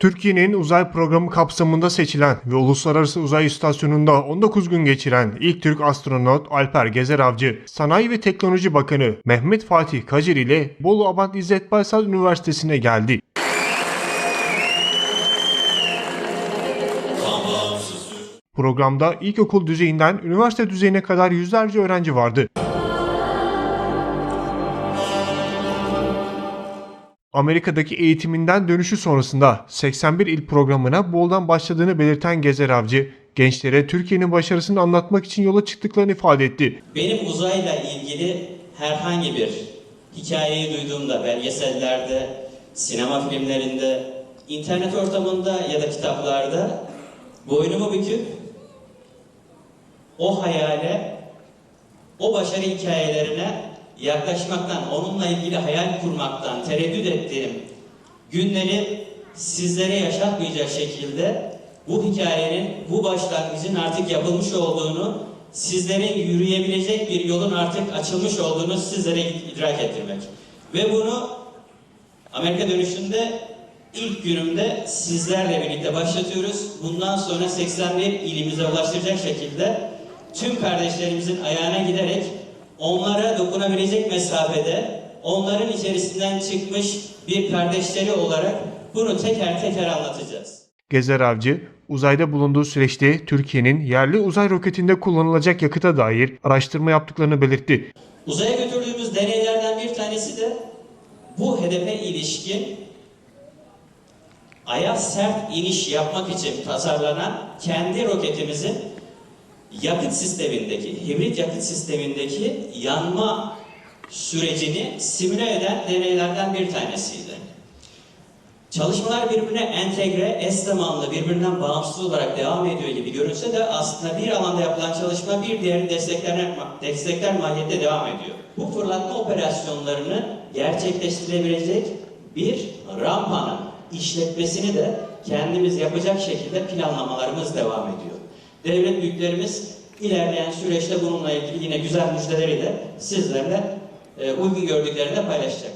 Türkiye'nin uzay programı kapsamında seçilen ve Uluslararası Uzay İstasyonu'nda 19 gün geçiren ilk Türk astronot Alper Gezer Avcı, Sanayi ve Teknoloji Bakanı Mehmet Fatih Kacır ile Bolu Abant İzzet Baysal Üniversitesi'ne geldi. Programda ilkokul düzeyinden üniversite düzeyine kadar yüzlerce öğrenci vardı. Amerika'daki eğitiminden dönüşü sonrasında 81 il programına Bol'dan başladığını belirten Gezer Avcı, gençlere Türkiye'nin başarısını anlatmak için yola çıktıklarını ifade etti. Benim uzayla ilgili herhangi bir hikayeyi duyduğumda belgesellerde, sinema filmlerinde, internet ortamında ya da kitaplarda boynumu büküp o hayale, o başarı hikayelerine yaklaşmaktan, onunla ilgili hayal kurmaktan tereddüt ettiğim günleri sizlere yaşatmayacak şekilde bu hikayenin, bu başlangıcın artık yapılmış olduğunu, sizlerin yürüyebilecek bir yolun artık açılmış olduğunu sizlere idrak ettirmek. Ve bunu Amerika dönüşünde ilk günümde sizlerle birlikte başlatıyoruz. Bundan sonra 81 ilimize ulaştıracak şekilde tüm kardeşlerimizin ayağına giderek onlara dokunabilecek mesafede onların içerisinden çıkmış bir kardeşleri olarak bunu teker teker anlatacağız. Gezer Avcı, uzayda bulunduğu süreçte Türkiye'nin yerli uzay roketinde kullanılacak yakıta dair araştırma yaptıklarını belirtti. Uzaya götürdüğümüz deneylerden bir tanesi de bu hedefe ilişkin aya sert iniş yapmak için tasarlanan kendi roketimizin yakıt sistemindeki, hibrit yakıt sistemindeki yanma sürecini simüle eden deneylerden bir tanesiydi. Çalışmalar birbirine entegre, eş zamanlı, birbirinden bağımsız olarak devam ediyor gibi görünse de aslında bir alanda yapılan çalışma bir diğerini destekler, destekler mahiyette devam ediyor. Bu fırlatma operasyonlarını gerçekleştirebilecek bir rampanın işletmesini de kendimiz yapacak şekilde planlamalarımız devam ediyor. Devlet büyüklerimiz ilerleyen süreçte bununla ilgili yine güzel müjdeleri de sizlerle e, uygun gördüklerini de paylaşacak.